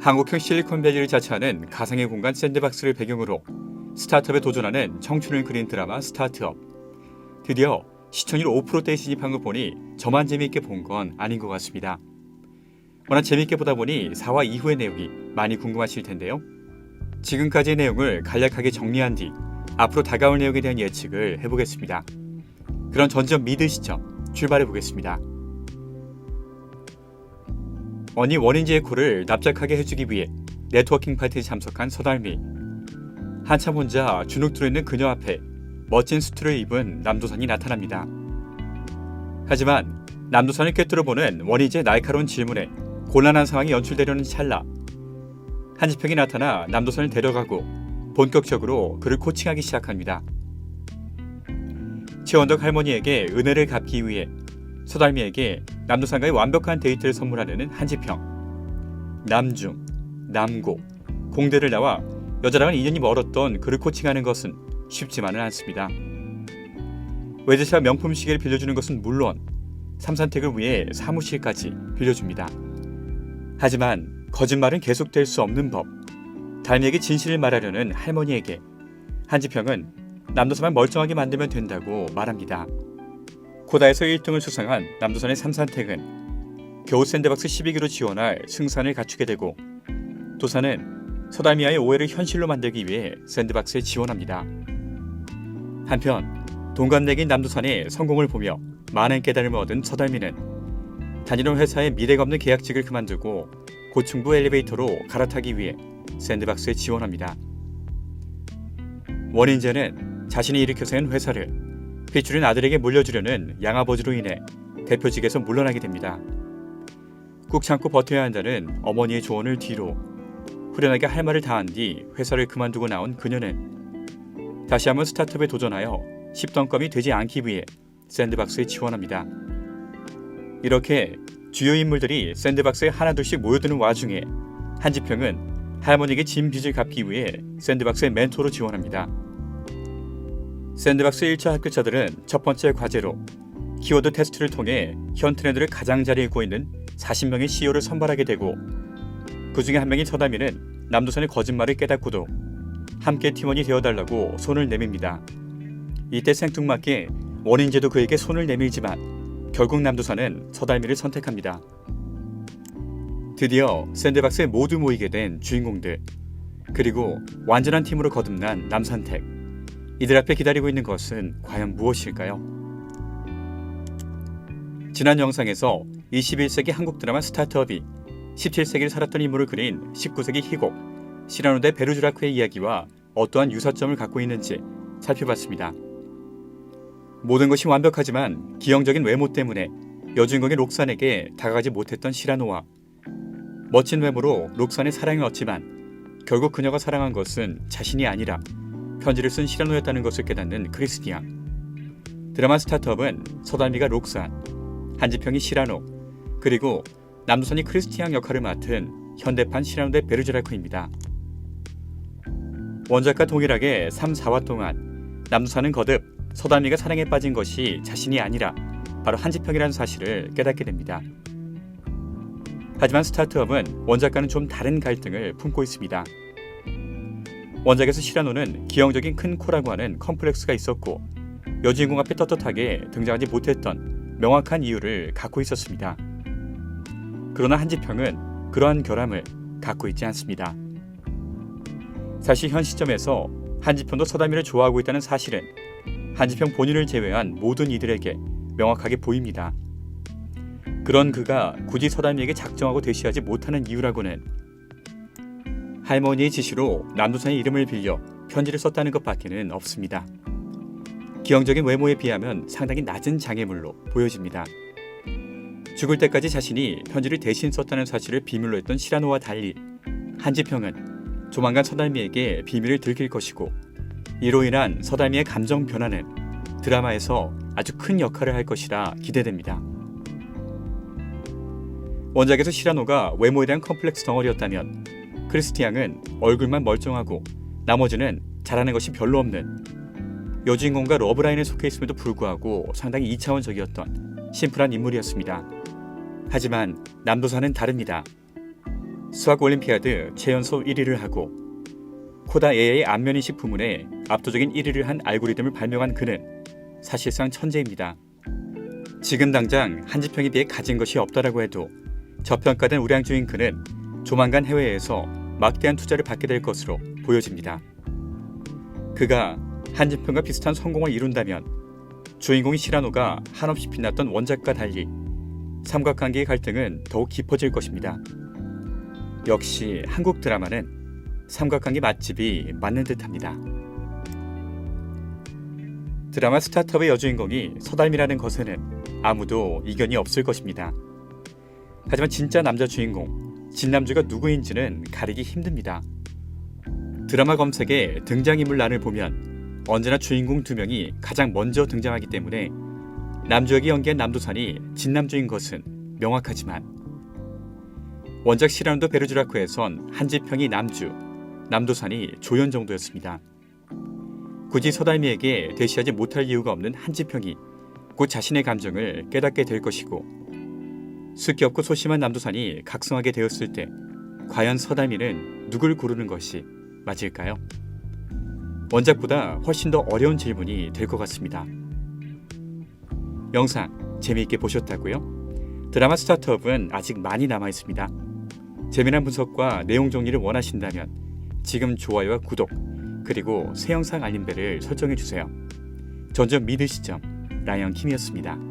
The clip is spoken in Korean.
한국형 실리콘밸리를 자처하는 가상의 공간 샌드박스를 배경으로 스타트업에 도전하는 청춘을 그린 드라마 스타트업. 드디어 시청률 5%대에 진입한 걸 보니 저만 재미있게 본 건 아닌 것 같습니다. 워낙 재미있게 보다 보니 4화 이후의 내용이 많이 궁금하실 텐데요. 지금까지의 내용을 간략하게 정리한 뒤 앞으로 다가올 내용에 대한 예측을 해보겠습니다. 그런 전점 믿으시죠? 출발해 보겠습니다. 언니 원인지의 코를 납작하게 해주기 위해 네트워킹 파티에 참석한 서달미. 한참 혼자 주눅 들어있는 그녀 앞에 멋진 수트를 입은 남도산이 나타납니다. 하지만 남도산을 꿰뚫어보는 원희재의 날카로운 질문에 곤란한 상황이 연출되려는 찰나 한지평이 나타나 남도산을 데려가고 본격적으로 그를 코칭하기 시작합니다. 최원덕 할머니에게 은혜를 갚기 위해 서달미에게 남도산과의 완벽한 데이트를 선물하려는 한지평. 남중, 남고, 공대를 나와 여자랑은 인연이 멀었던 그를 코칭하는 것은 쉽지만은 않습니다. 외제차 명품 시계를 빌려주는 것은 물론 삼산택을 위해 사무실까지 빌려줍니다. 하지만 거짓말은 계속될 수 없는 법. 달미에게 진실을 말하려는 할머니에게 한지평은 남도산만 멀쩡하게 만들면 된다고 말합니다. 고다에서 1등을 수상한 남도산의 삼산택은 겨우 샌드박스 12기로 지원할 승산을 갖추게 되고 도산은 서달미아의 오해를 현실로 만들기 위해 샌드박스에 지원합니다. 한편 동갑내기인 남도산의 성공을 보며 많은 깨달음을 얻은 서달미는 다니던 회사의 미래가 없는 계약직을 그만두고 고층부 엘리베이터로 갈아타기 위해 샌드박스에 지원합니다. 원인재는 자신이 일으켜 세운 회사를 핏줄인 아들에게 물려주려는 양아버지로 인해 대표직에서 물러나게 됩니다. 꾹 참고 버텨야 한다는 어머니의 조언을 뒤로 후련하게 할 말을 다한 뒤 회사를 그만두고 나온 그녀는 다시 한번 스타트업에 도전하여 10던껌이 되지 않기 위해 샌드박스에 지원합니다. 이렇게 주요 인물들이 샌드박스에 하나둘씩 모여드는 와중에 한지평은 할머니에게 진 빚을 갚기 위해 샌드박스의 멘토로 지원합니다. 샌드박스 1차 합격자들은 첫 번째 과제로 키워드 테스트를 통해 현 트렌드를 가장 잘 읽고 있는 40명의 CEO를 선발하게 되고 그 중에 한 명인 서다미는 남도선의 거짓말을 깨닫고도 함께 팀원이 되어달라고 손을 내밉니다. 이때 생뚱맞게 원인제도 그에게 손을 내밀지만 결국 남도선은 서달미를 선택합니다. 드디어 샌드박스에 모두 모이게 된 주인공들 그리고 완전한 팀으로 거듭난 남산택 이들 앞에 기다리고 있는 것은 과연 무엇일까요? 지난 영상에서 21세기 한국 드라마 스타트업이 17세기를 살았던 인물을 그린 19세기 희곡 시라노 대 베르주라크의 이야기와 어떠한 유사점을 갖고 있는지 살펴봤습니다. 모든 것이 완벽하지만 기형적인 외모 때문에 여주인공인 록산에게 다가가지 못했던 시라노와 멋진 외모로 록산의 사랑을 얻지만 결국 그녀가 사랑한 것은 자신이 아니라 편지를 쓴 시라노였다는 것을 깨닫는 크리스티안. 드라마 스타트업은 서달미가 록산, 한지평이 시라노, 그리고 남도선이 크리스티안 역할을 맡은 현대판 시라노 대 베르제라크입니다. 원작과 동일하게 3, 4화 동안 남도선은 거듭 서달미가 사랑에 빠진 것이 자신이 아니라 바로 한지평이라는 사실을 깨닫게 됩니다. 하지만 스타트업은 원작과는 좀 다른 갈등을 품고 있습니다. 원작에서 시라노는 기형적인 큰 코라고 하는 컴플렉스가 있었고 여주인공 앞에 떳떳하게 등장하지 못했던 명확한 이유를 갖고 있었습니다. 그러나 한지평은 그러한 결함을 갖고 있지 않습니다. 사실 현 시점에서 한지평도 서다미를 좋아하고 있다는 사실은 한지평 본인을 제외한 모든 이들에게 명확하게 보입니다. 그런 그가 굳이 서다미에게 작정하고 대시하지 못하는 이유라고는 할머니의 지시로 남도산의 이름을 빌려 편지를 썼다는 것밖에는 없습니다. 기형적인 외모에 비하면 상당히 낮은 장애물로 보여집니다. 죽을 때까지 자신이 편지를 대신 썼다는 사실을 비밀로 했던 시라노와 달리 한지평은 조만간 서달미에게 비밀을 들킬 것이고 이로 인한 서달미의 감정 변화는 드라마에서 아주 큰 역할을 할 것이라 기대됩니다. 원작에서 시라노가 외모에 대한 컴플렉스 덩어리였다면 크리스티앙은 얼굴만 멀쩡하고 나머지는 잘하는 것이 별로 없는 여주인공과 러브라인에 속해 있음에도 불구하고 상당히 2차원적이었던 심플한 인물이었습니다. 하지만 남도사는 다릅니다. 수학 올림피아드 최연소 1위를 하고 코다 AI 안면인식 부문에 압도적인 1위를 한 알고리즘을 발명한 그는 사실상 천재입니다. 지금 당장 한지평에 비해 가진 것이 없다라고 해도 저평가된 우량주인 그는 조만간 해외에서 막대한 투자를 받게 될 것으로 보여집니다. 그가 한지평과 비슷한 성공을 이룬다면 주인공인 시라노가 한없이 빛났던 원작과 달리 삼각관계의 갈등은 더욱 깊어질 것입니다. 역시 한국 드라마는 삼각관계 맛집이 맞는 듯합니다. 드라마 스타트업의 여주인공이 서달미라는 것에는 아무도 이견이 없을 것입니다. 하지만 진짜 남자 주인공, 진남주가 누구인지는 가리기 힘듭니다. 드라마 검색에 등장인물란을 보면 언제나 주인공 두 명이 가장 먼저 등장하기 때문에 남주역이 연기한 남도산이 진남주인 것은 명확하지만 원작 시라노도 베르주라크에선 한지평이 남주, 남도산이 조연 정도였습니다. 굳이 서달미에게 대시하지 못할 이유가 없는 한지평이 곧 자신의 감정을 깨닫게 될 것이고 없고 소심한 남도산이 각성하게 되었을 때 과연 서달미는 누굴 고르는 것이 맞을까요? 원작보다 훨씬 더 어려운 질문이 될 것 같습니다. 영상 재미있게 보셨다고요? 드라마 스타트업은 아직 많이 남아 있습니다. 재미난 분석과 내용 정리를 원하신다면 지금 좋아요와 구독 그리고 새 영상 알림벨을 설정해 주세요. 전좀 믿으시죠? 라이언 킴이었습니다.